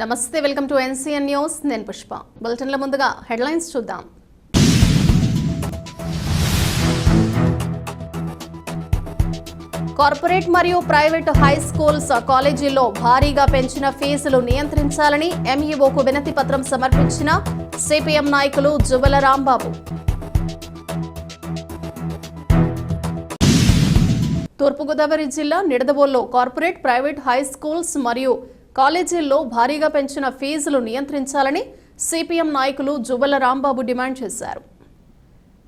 నమస్తే welcome to NCN news. నేను పుష్ప. బులెటిన్ల ముందుగా హెడ్లైన్స్ చూద్దాం. కార్పొరేట్ మరియు ప్రైవేటు హై స్కూల్స్ కాలేజీల్లో భారీగా పెంచిన ఫీజులు నియంత్రించాలని ఎంఈఓకు వినతి పత్రం సమర్పించిన సిపిఎం నాయకులు జువల రాంబాబు. తూర్పుగోదావరి జిల్లా నిడదవోల్లో కార్పొరేట్ ప్రైవేట్ హై స్కూల్స్ మరియు కాలేజీల్లో భారీగా పెంచిన ఫీజులు నియంత్రించాలని సిపిఎం నాయకులు జువ్వల రాంబాబు డిమాండ్ చేశారు.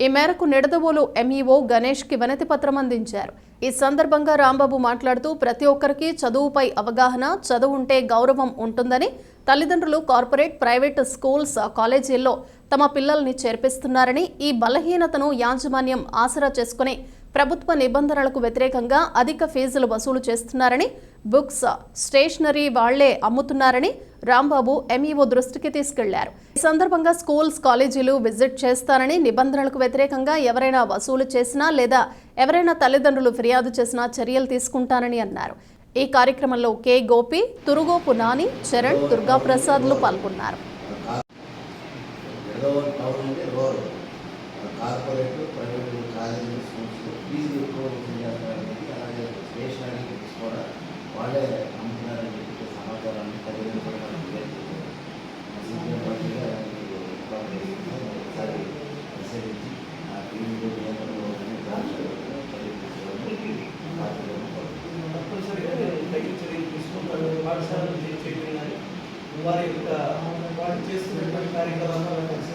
ఈ మేరకు నిడదవోలు ఎంఈఓ గణేష్కి వినతి పత్రం అందించారు. ఈ సందర్భంగా రాంబాబు మాట్లాడుతూ ప్రతి ఒక్కరికి చదువుపై అవగాహన చదువు ఉంటే గౌరవం ఉంటుందని తల్లిదండ్రులు కార్పొరేట్ ప్రైవేట్ స్కూల్స్ కాలేజీల్లో తమ పిల్లల్ని చేర్పిస్తున్నారని ఈ బలహీనతను యాజమాన్యం ఆసరా చేసుకుని ప్రభుత్వ నిబంధనలకు వ్యతిరేకంగా అధిక ఫీజులు వసూలు చేస్తున్నారని బుక్స్ స్టేషనరీ వాళ్ళే అమ్ముతున్నారని రాంబాబు ఎంఈఓ దృష్టికి తీసుకెళ్ళారు. ఈ సందర్భంగా స్కూల్స్ కాలేజీలు విజిట్ చేస్తానని నిబంధనలకు వ్యతిరేకంగా ఎవరైనా వసూలు చేసినా లేదా ఎవరైనా తల్లిదండ్రులు ఫిర్యాదు చేసినా చర్యలు తీసుకుంటానని అన్నారు. ఈ కార్యక్రమంలో కె. గోపి తురుగోపు నాని చరణ్ దుర్గాప్రసాద్లు పాల్గొన్నారు. కార్పొరేట్ ప్రైవేట్ కాలేజీలు స్కూల్స్ ఫీజు ఎక్కువ చేస్తున్నారని అలాగే స్టేషనరీ బుక్స్ కూడా వాళ్ళే అమ్ముతున్నారని చెప్పి సమాచారాన్ని తల్లిదండ్రులు ఒకసారి పరిశీలించి ఆ టీవీలో నియంత్రణలో ఉందని దాంట్లో వారి యొక్క పార్టీలో చేస్తున్నటువంటి తప్పనిసరిగా